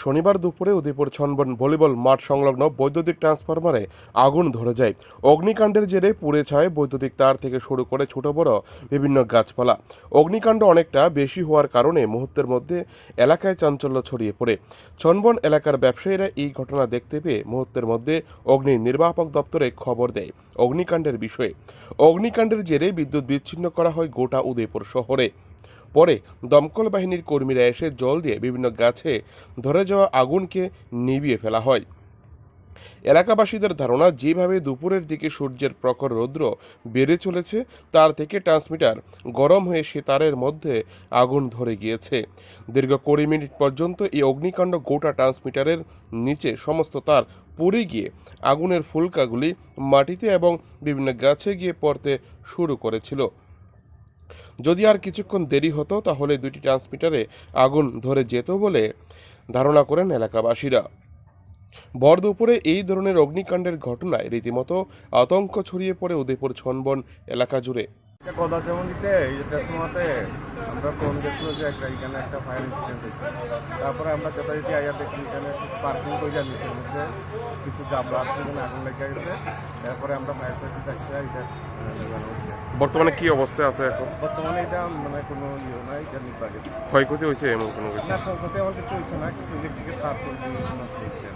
শনিবার দুপুরে উদয়পুর ছনবন ভলিবল মাঠ সংলগ্ন বৈদ্যুতিক ট্রান্সফরমারে আগুন ধরে যায়। অগ্নিকাণ্ডের জেরে পুড়ে ছায় বৈদ্যুতিক তার থেকে শুরু করে ছোট বড় বিভিন্ন গাছপালা। অগ্নিকাণ্ড অনেকটা বেশি হওয়ার কারণে মুহূর্তের মধ্যে এলাকায় চাঞ্চল্য ছড়িয়ে পড়ে। ছনবন এলাকার ব্যবসায়ীরা এই ঘটনা দেখতে পেয়ে মুহূর্তের মধ্যে অগ্নি নির্বাপক দপ্তরে খবর দেয় অগ্নিকাণ্ডের বিষয়ে। অগ্নিকাণ্ডের জেরে বিদ্যুৎ বিচ্ছিন্ন করা হয় গোটা উদয়পুর শহরে। পরে দমকল বাহিনীর কর্মীরা এসে জল দিয়ে বিভিন্ন গাছে ধরে যাওয়া আগুনকে নিভিয়ে ফেলা হয়। এলাকাবাসীদের ধারণা, যেভাবে দুপুরের দিকে সূর্যের প্রখর রৌদ্র বেড়ে চলেছে, তার থেকে ট্রান্সমিটার গরম হয়ে সে তারের মধ্যে আগুন ধরে গিয়েছে। দীর্ঘ কুড়ি মিনিট পর্যন্ত এই অগ্নিকাণ্ড গোটা ট্রান্সমিটারের নিচে সমস্ত তার পুড়ে গিয়ে আগুনের ফুলকাগুলি মাটিতে এবং বিভিন্ন গাছে গিয়ে পড়তে শুরু করেছিল। যদি আর কিছুক্ষণ দেরি হতো, তাহলে দুটি ট্রান্সমিটারে আগুন ধরে যেত বলে ধারণা করেন এলাকাবাসীরা। ভর দুপুরে এই ধরনের অগ্নিকাণ্ডের ঘটনায় রীতিমতো আতঙ্ক ছড়িয়ে পড়ে উদয়পুর ছনবন এলাকা জুড়ে। সময়তে আমরা ফোন গেছিল যে একটা, এখানে একটা ফায়ার ইনসিডেন্ট হয়েছে। তারপরে আমরা যথারীতি আইয়া দেখছি, এখানে স্পার্কিং করে যাচ্ছে মধ্যে কিছু জাবলা আসলে এখানে আগুন লেগে গেছে। তারপরে আমরা ফায়ার সার্ভিস আসছে এটা বর্তমানে কি অবস্থায় আছে এখন বর্তমানে এটা মানে কোনো ইয়ে নাই এটা নিপা গেছে ক্ষয়ক্ষতি হয়েছে এমন কোনো কিছু না ক্ষয়ক্ষতি আমার কিছু হয়েছে না কিছু ইলেকট্রিকের তার নষ্ট হয়েছে